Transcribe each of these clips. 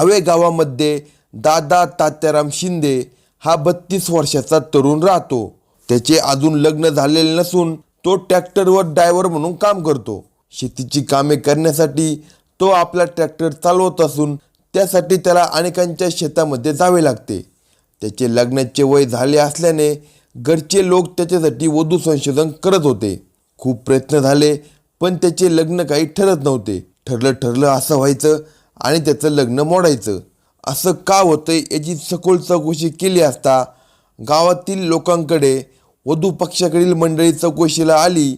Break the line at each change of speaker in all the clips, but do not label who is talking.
हवे गावामध्ये दादा तात्याराम शिंदे हा बत्तीस वर्षाचा तरुण राहतो. त्याचे अजून लग्न झालेले नसून तो ट्रॅक्टरवर ड्रायव्हर म्हणून काम करतो. शेतीची कामे करण्यासाठी तो आपला ट्रॅक्टर चालवत असून त्यासाठी त्याला अनेकांच्या शेतामध्ये जावे लागते. त्याचे लग्नाचे वय झाले असल्याने घरचे लोक त्याच्यासाठी वधू संशोधन करत होते. खूप प्रयत्न झाले पण त्याचे लग्न काही ठरत नव्हते. ठरलं ठरलं असं व्हायचं आणि त्याचं लग्न मोडायचं. असं का होतं याची सखोल चौकशी केली असता गावातील लोकांकडे वधू पक्षाकडील मंडळी चौकशीला आली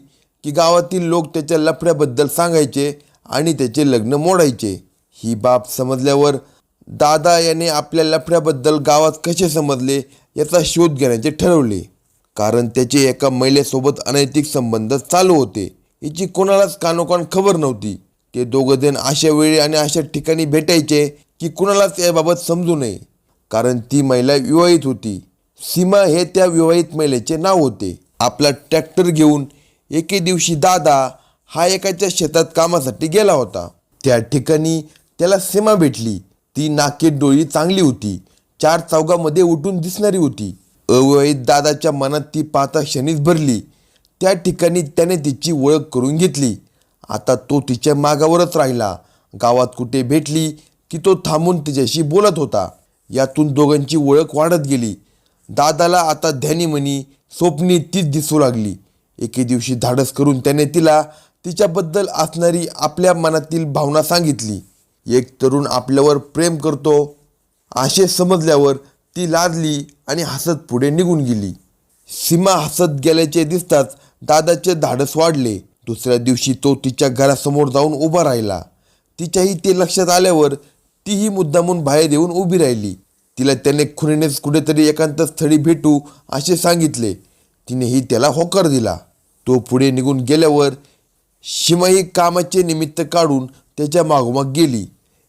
की गावातील लोक त्याच्या लफड्याबद्दल सांगायचे आणि त्याचे लग्न मोडायचे. ही बाब समजल्यावर दादा याने आपल्या लफड्याबद्दल गावात कसे समजले याचा शोध घेण्याचे ठरवले. कारण त्याचे एका महिलेसोबत अनैतिक संबंध चालू होते. याची कोणालाच कानोकान खबर नव्हती. ते दोघंजण अशा वेळी आणि अशा ठिकाणी भेटायचे की कुणालाच याबाबत समजू नये. कारण ती महिला विवाहित होती. सीमा हे त्या विवाहित महिलेचे नाव होते. आपला ट्रॅक्टर घेऊन एके दिवशी दादा हा एकाच्या शेतात कामासाठी गेला होता. त्या ठिकाणी त्याला सीमा भेटली. ती नाके डोळी चांगली होती. चार चौघामध्ये उठून दिसणारी होती. अविवाहित दादाच्या मनात ती पाहता क्षणीच भरली. त्या ठिकाणी त्याने तिची ओळख करून घेतली. आता तो तिच्या मागावरच राहिला. गावात कुठे भेटली की तो थांबून तिच्याशी बोलत होता. यातून दोघांची ओळख वाढत गेली. दादाला आता ध्यानीमनी स्वप्नी तीच दिसू लागली. एके दिवशी धाडस करून त्याने तिला तिच्याबद्दल असणारी आपल्या मनातील भावना सांगितली. एक तरुण आपल्यावर प्रेम करतो. असे समजल्यावर ती लाजली आणि हसत पुढे निघून गेली. सीमा हसत गेल्याचे दिसताच दादाचे धाडस वाढले. दुसऱ्या दिवशी तो तिच्या घरासमोर जाऊन उभा राहिला. तिच्याही ते लक्षात आल्यावर तीही मुद्दामून बाहेर येऊन उभी राहिली. तिला त्याने खुणीनेच कुठेतरी एकांत स्थळी भेटू असे सांगितले. तिनेही त्याला होकार दिला. तो पुढे निघून गेल्यावर शिमाई कामाचे निमित्त काढून त्याच्या मागोमाग गेली.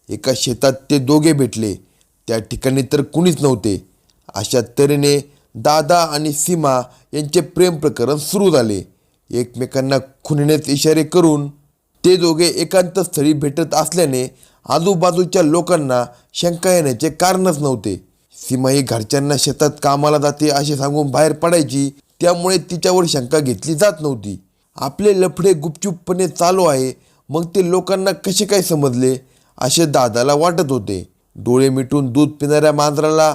एका शेतात ते दोघे भेटले. त्या ठिकाणी तर कुणीच नव्हते. अशा तऱ्हेने दादा आणि सीमा यांचे प्रेम प्रकरण सुरू झाले. एकमेकांना खुणीनेच इशारे करून ते दोघे एकांत स्थळी भेटत असल्याने आजूबाजूच्या लोकांना शंका येण्याचे कारणच नव्हते. सीमा ही घरच्यांना शेतात कामाला जाते असे सांगून बाहेर पडायची त्यामुळे तिच्यावर शंका घेतली जात नव्हती. आपले लफडे गुपचूपपणे चालू आहे मग ते लोकांना कसे काय समजले असे दादाला वाटत होते. डोळे मिटून दूध पिणाऱ्या मांजराला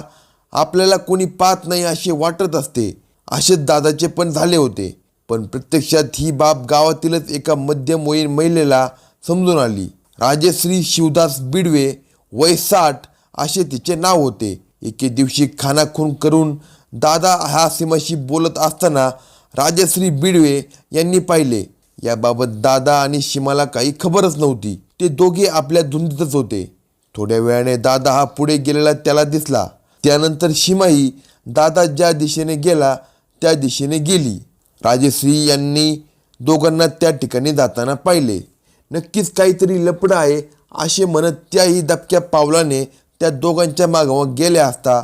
आपल्याला कोणी पाहत नाही असे वाटत असते असे दादाचे पण झाले होते. पण प्रत्यक्षात ही बाब गावातीलच एका मध्यमवयीन महिलेला समजून आली. राजश्री शिवदास बिडवे वय साठ असे तिचे नाव होते. एके दिवशी खानाखून करून दादा हा सीमाशी बोलत असताना राजश्री बिडवे यांनी पाहिले. याबाबत दादा आणि सीमाला काही खबरच नव्हती. ते दोघे आपल्या धुंदीतच होते. थोड्या वेळाने दादा हा पुढे गेलेला त्याला दिसला. त्यानंतर सीमाही दादा ज्या दिशेने गेला त्या दिशेने गेली. राजश्री यांनी दोघांना त्या ठिकाणी जाताना पाहिले. नक्कीच काहीतरी लपडं आहे असे म्हणत त्याही दबक्या पावलाने त्या दोघांच्या मागावर गेल्या असता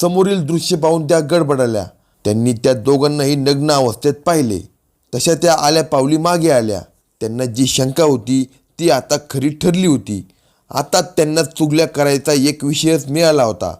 समोरील दृश्य पाहून त्या गडबडल्या. त्यांनी त्या दोघांनाही नग्न अवस्थेत पाहिले. तशा त्या आल्या पावली मागे आल्या. त्यांना जी शंका होती ती आता खरी ठरली होती. आता त्यांना चुगल्या करायचा एक विषयच मिळाला होता.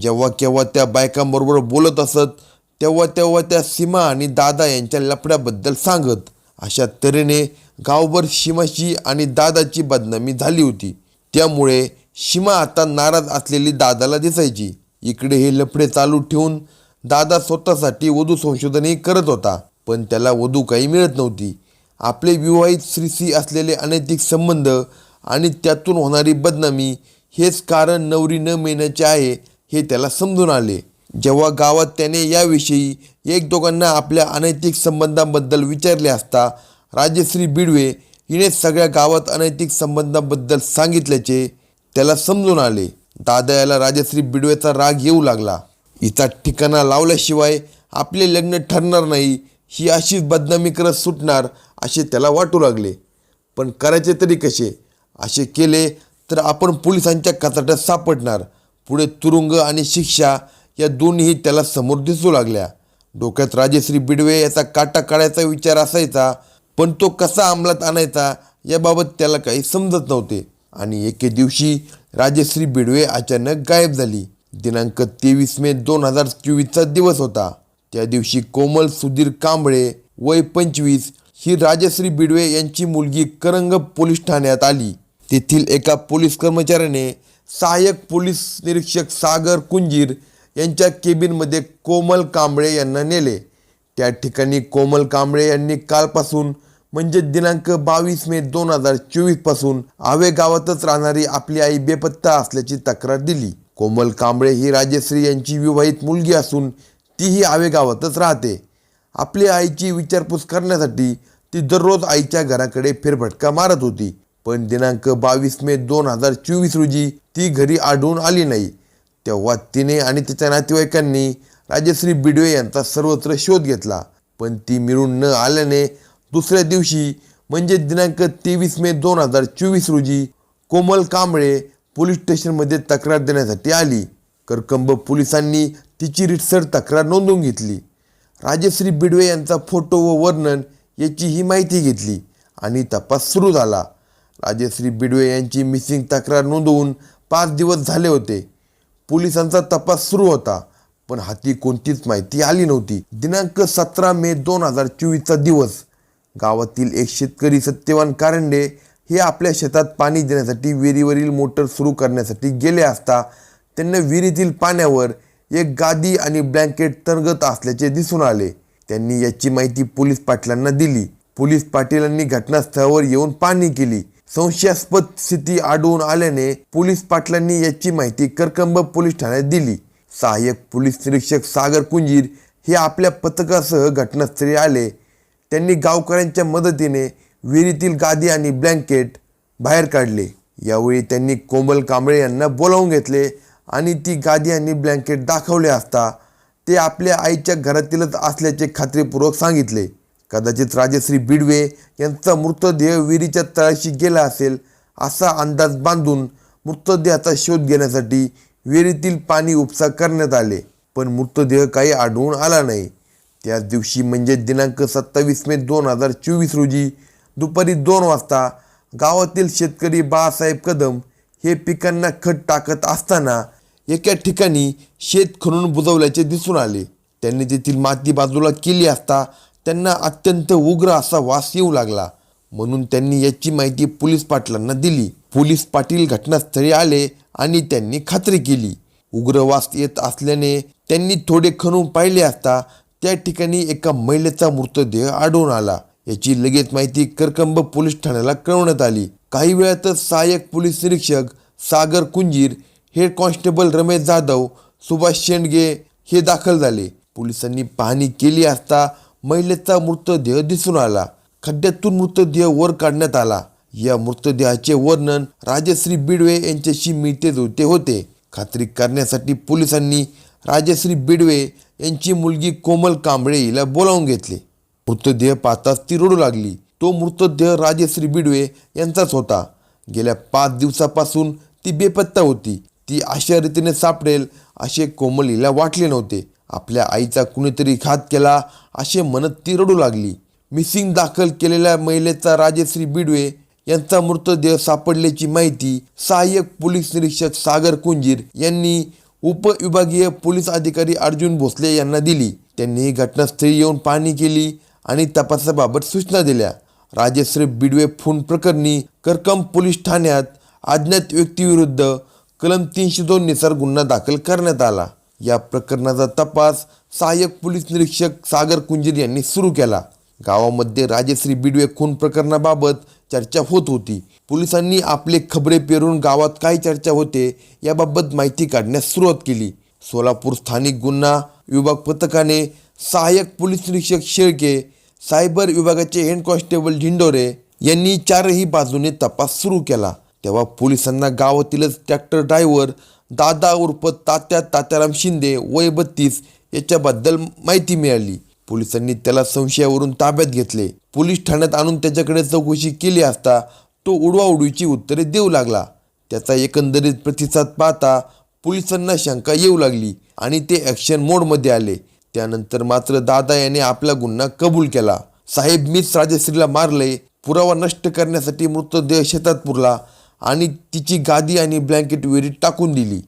जेव्हा केव्हा त्या बायकांबरोबर बोलत असत तेव्हा तेव्हा त्या सीमा आणि दादा यांच्या लफड्याबद्दल सांगत अशा तऱ्हेने गावभर सीमाची आणि दादाची बदनामी झाली होती. त्यामुळे सीमा आता नाराज असलेली दादाला दिसायची. इकडे हे लफडे चालू ठेवून दादा स्वतःसाठी वधू संशोधनही करत होता पण त्याला वधू काही मिळत नव्हती. आपले विवाहित स्त्रीशी असलेले अनैतिक संबंध आणि त्यातून होणारी बदनामी हेच कारण नवरी न मिळण्याचे आहे हे त्याला समजून आले. जेव्हा गावात त्याने याविषयी एक दोघांना आपल्या अनैतिक संबंधांबद्दल विचारले असता राजश्री बिडवे हिने सगळ्या गावात अनैतिक संबंधांबद्दल सांगितल्याचे त्याला समजून आले. दादा याला राजश्री बिडवेचा राग येऊ लागला. हिचा ठिकाणा लावल्याशिवाय आपले लग्न ठरणार नाही ही अशीच बदनामी करत सुटणार असे त्याला वाटू लागले. पण करायचे तरी कसे? असे केले तर आपण पोलिसांच्या कचाट्यात सापडणार. पुढे तुरुंग आणि शिक्षा या दोन्ही त्याला समोर दिसू लागल्या. डोक्यात राजेश्री बिडवे याचा काटा काढायचा विचार असायचा पण तो कसा अंमलात आणायचा याबाबत त्याला काही समजत नव्हते. आणि एके दिवशी राजश्री बिडवे अचानक गायब झाली. दिनांक तेवीस मे दोन हजार चोवीसचा दिवस होता. त्या दिवशी कोमल सुधीर कांबळे वय पंचवीस ही राजश्री बिडवे यांची मुलगी करंग पोलीस ठाण्यात आली. तेथील एका पोलीस कर्मचाऱ्याने सहाय्यक पोलीस निरीक्षक सागर कुंजीर यांच्या केबिनमध्ये कोमल कांबळे यांना नेले. त्या ठिकाणी कोमल कांबळे यांनी कालपासून म्हणजे दिनांक बावीस मे दोन हजार चोवीसपासून आवे गावातच राहणारी आपली आई बेपत्ता असल्याची तक्रार दिली. कोमल कांबळे ही राजश्री यांची विवाहित मुलगी असून तीही आवे गावातच राहते. आपल्या आईची विचारपूस करण्यासाठी ती दररोज आईच्या घराकडे फेरफटका मारत होती. पण दिनांक बावीस मे दोन हजार चोवीस रोजी ती घरी आढळून आली नाही. तेव्हा तिने आणि तिच्या नातेवाईकांनी राजश्री बिडवे यांचा सर्वत्र शोध घेतला. पण ती मिळून न आल्याने दुसऱ्या दिवशी म्हणजे दिनांक तेवीस मे दोन हजार चोवीस रोजी कोमल कांबळे पोलीस स्टेशनमध्ये तक्रार देण्यासाठी आली. करकंब पोलिसांनी तिची रिटसर तक्रार नोंदवून घेतली. राजश्री बिडवे यांचा फोटो व वर्णन याची ही माहिती घेतली आणि तपास सुरू झाला. राजश्री बिडवे यांची मिसिंग तक्रार नोंदवून पाच दिवस झाले होते. पोलिसांचा तपास सुरू होता पण हाती कोणतीच माहिती आली नव्हती. दिनांक सतरा मे दोन हजार चोवीसचा दिवस. गावातील एक शेतकरी सत्यवान कारंडे हे आपल्या शेतात पाणी देण्यासाठी विहिरीवरील मोटर सुरू करण्यासाठी गेले असता त्यांना विहिरीतील पाण्यावर एक गादी आणि ब्लँकेट तरंगत असल्याचे दिसून आले. त्यांनी याची माहिती पोलीस पाटलांना दिली. पोलीस पाटीलांनी घटनास्थळावर येऊन पाहणी केली. संशयास्पद स्थिती आढळून आल्याने पोलीस पाटलांनी याची माहिती करकंब पोलीस ठाण्यात दिली. सहाय्यक पोलीस निरीक्षक सागर कुंजीर हे आपल्या पथकासह घटनास्थळी आले. त्यांनी गावकऱ्यांच्या मदतीने विहिरीतील गादी आणि ब्लँकेट बाहेर काढले. यावेळी त्यांनी कोमल कांबळे यांना बोलावून घेतले आणि ती गादी आणि ब्लँकेट दाखवले असता ते आपल्या आईच्या घरातीलच असल्याचे खात्रीपूर्वक सांगितले. कदाचित राजश्री बिडवे यांचा मृतदेह विहिरीच्या तळाशी गेला असेल असा अंदाज बांधून मृतदेहाचा शोध घेण्यासाठी विहिरीतील पाणी उपसा करण्यात आले. पण मृतदेह काही आढळून आला नाही. त्याच दिवशी म्हणजे दिनांक सत्तावीस मे दोन हजार चोवीस रोजी दुपारी दोन वाजता गावातील शेतकरी बाळासाहेब कदम हे पिकांना खत टाकत असताना एका ठिकाणी शेत खणून बुजवल्याचे दिसून आले. त्यांनी तेथील माती बाजूला केली असता त्यांना अत्यंत उग्र असा वास येऊ लागला. म्हणून त्यांनी याची माहिती पोलीस पाटलांना दिली. पोलीस पाटील घटनास्थळी आले आणि त्यांनी खात्री केली. उग्र वास येत असल्याने त्यांनी थोडे खणून पाहिले असता त्या ठिकाणी एका महिलेचा मृतदेह आढळून आला. याची लगेच माहिती करकंब पोलीस ठाण्याला कळवण्यात आली. काही वेळातच सहाय्यक पोलीस निरीक्षक सागर कुंजीर हेड कॉन्स्टेबल रमेश जाधव सुभाष शेंडगे हे दाखल झाले. पोलिसांनी पाहणी केली असता महिलेचा मृतदेह दिसून आला. खड्ड्यातून मृतदेह वर काढण्यात आला. या मृतदेहाचे वर्णन राजश्री बिडवे यांच्याशी मिळते जुळते होते. खात्री करण्यासाठी पोलिसांनी राजश्री बिडवे यांची मुलगी कोमल कांबळे हिला बोलावून घेतले. मृतदेह पाहताच ती रडू लागली. तो मृतदेह राजश्री बिडवे यांचाच होता. गेल्या पाच दिवसापासून ती बेपत्ता होती. ती अशा रीतीने सापडेल असे कोमल हिला वाटले नव्हते. आपल्या आईचा कुणीतरी घात केला असे म्हणत ती रडू लागली. मिसिंग दाखल केलेल्या महिलेचा राजेश्री बिडवे यांचा मृतदेह सापडल्याची माहिती सहाय्यक पोलीस निरीक्षक सागर कुंजीर यांनी उपविभागीय पोलीस अधिकारी अर्जुन भोसले यांना दिली. त्यांनी घटनास्थळी येऊन पाहणी केली आणि तपासाबाबत सूचना दिल्या. राजेश्री बिडवे खून प्रकरणी करकम पोलीस ठाण्यात अज्ञात व्यक्तीविरुद्ध कलम तीनशे दोन नुसार गुन्हा दाखल करण्यात आला. या प्रकरणाचा तपास सहाय्यक पोलीस निरीक्षक सागर कुंजीर यांनी सुरू केला. गावामध्ये राजश्री बिडवे खून प्रकरणाबाबत चर्चा होत होती. पोलिसांनी आपले खबरे पेरून गावात काय चर्चा होते याबाबत माहिती काढण्यास सुरुवात केली. सोलापूर स्थानिक गुन्हा विभाग पथकाने सहाय्यक पोलीस निरीक्षक शेळके सायबर विभागाचे हेड कॉन्स्टेबल ढिंडोरे यांनी चारही बाजूने तपास सुरू केला. तेव्हा पोलिसांना गावातीलच ट्रॅक्टर ड्रायव्हर दादा उर्फ तात्या तात्याराम शिंदे वय बत्तीस याच्याबद्दल माहिती मिळाली. पोलिसांनी त्याला संशयावरून ताब्यात घेतले. पोलीस ठाण्यात आणून त्याच्याकडे चौकशी केली असता तो उडवाउडवीची उत्तरे देऊ लागला. त्याचा एकंदरीत प्रतिसाद पाहता पोलिसांना शंका येऊ लागली आणि ते ॲक्शन मोडमध्ये आले. त्यानंतर मात्र दादा याने आपला गुन्हा कबूल केला. साहेब मीच राजश्रीला मारले पुरावा नष्ट करण्यासाठी मृतदेह शेतात पुरला आणि तिची गादी आणि ब्लँकेट विहिरीत टाकून दिली.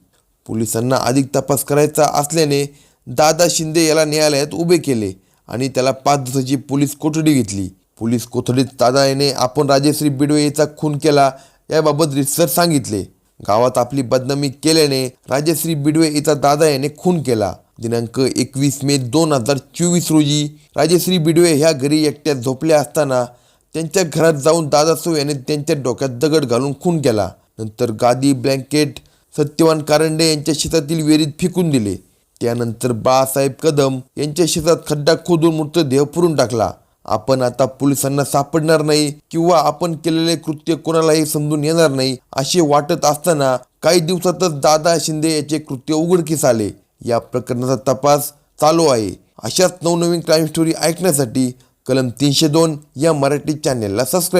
पोलिसांना अधिक तपास करायचा असल्याने दादा शिंदे याला न्यायालयात उभे केले आणि त्याला पाच दिवसाची पोलीस कोठडी घेतली. पोलीस कोठडीत दादा याने आपण राजेश्री बिडवे याचा खून केला याबाबत रितसर सांगितले. गावात आपली बदनामी केल्याने राजश्री बिडवे याचा दादा याने खून केला. दिनांक एकवीस मे दोन हजार चोवीस रोजी राजश्री बिडवे ह्या घरी एकट्या झोपल्या असताना त्यांच्या घरात जाऊन दादासाहेब याने त्यांच्या डोक्यात दगड घालून खून केला. नंतर गादी ब्लँकेट सत्यवान कारंडे यांच्या शेतातील विहिरीत फेकून दिले. त्यानंतर बाळासाहेब कदम यांच्या शेतात खड्डा खोदून मृतदेह पुरून टाकला. आपण आता पोलिसांना सापडणार नाही किंवा आपण केलेले कृत्य कोणालाही समजून येणार नाही असे वाटत असताना काही दिवसातच दादा शिंदे याचे कृत्य उघडकीस आले. या प्रकरणाचा तपास चालू आहे. अशाच नवनवीन क्राईम स्टोरी ऐकण्यासाठी कलम तीनशे दोन या मराठी चॅनेलला सबस्क्राईब